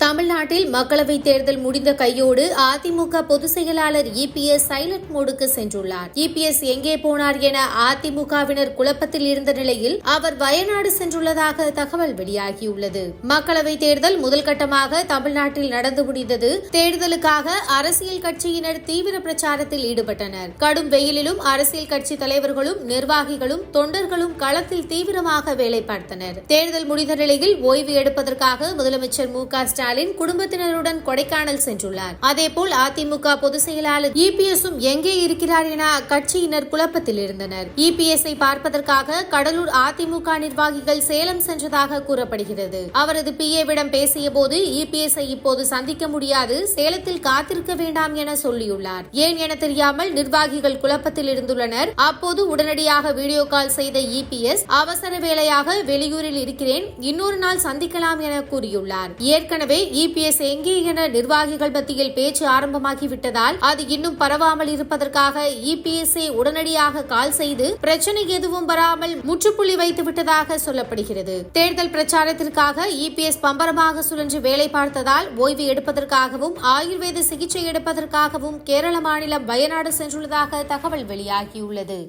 தமிழ்நாட்டில் மக்களவைத் தேர்தல் முடிந்த கையோடு அதிமுக பொதுச் செயலாளர் இபிஎஸ் சைலண்ட் மோடுக்கு சென்றுள்ளார். இபிஎஸ் எங்கே போனார் என அதிமுகவினர் குழப்பத்தில் இருந்த நிலையில் அவர் வயநாடு சென்றுள்ளதாக தகவல் வெளியாகியுள்ளது. மக்களவைத் தேர்தல் முதல் கட்டமாக தமிழ்நாட்டில் நடந்து முடிந்தது. தேர்தலுக்காக அரசியல் கட்சியினர் தீவிர பிரச்சாரத்தில் ஈடுபட்டனர். கடும் வெயிலிலும் அரசியல் கட்சி தலைவர்களும் நிர்வாகிகளும் தொண்டர்களும் களத்தில் தீவிரமாக வேலை பார்த்தனர். தேர்தல் முடிந்த நிலையில் ஓய்வு எடுப்பதற்காக முதலமைச்சர் மு க ஸ்டாலின் குடும்பத்தினருடன் கொடைக்கானல் சென்றுள்ளார். அதேபோல் அதிமுக பொதுச் செயலாளர் இபிஎஸும் எங்கே இருக்கிறார் என அக்கட்சியினர் குழப்பத்தில் இருந்தனர். இபிஎஸ்ஐ பார்ப்பதற்காக கடலூர் அதிமுக நிர்வாகிகள் சேலம் சென்றதாக கூறப்படுகிறது. அவரது பிஏவிடம் பேசிய போது இபிஎஸ்ஐ இப்போது சந்திக்க முடியாது சேலத்தில் காத்திருக்க வேண்டாம் என சொல்லியுள்ளார். ஏன் என தெரியாமல் நிர்வாகிகள் குழப்பத்தில் இருந்துள்ளனர். அப்போது உடனடியாக வீடியோ கால் செய்த இபிஎஸ் அவசர வேலையாக வெளியூரில் இருக்கிறேன் இன்னொரு நாள் சந்திக்கலாம் என கூறியுள்ளார். ஏற்கனவே இபிஎஸ் எங்கே என நிர்வாகிகள் மத்தியில் பேச்சு ஆரம்பமாகிவிட்டதால் அது இன்னும் பரவாமல் இருப்பதற்காக இபிஎஸ்ஐ உடனடியாக கால் செய்து பிரச்சனை எதுவும் வராமல் முற்றுப்புள்ளி வைத்து விட்டதாக சொல்லப்படுகிறது. தேர்தல் பிரச்சாரத்திற்காக இபிஎஸ் பம்பரமாக சுழன்று வேலை பார்த்ததால் ஓய்வு எடுப்பதற்காகவும் ஆயுர்வேத சிகிச்சை எடுப்பதற்காகவும் கேரள மாநிலம் வயநாடு சென்றுள்ளதாக தகவல் வெளியாகியுள்ளது.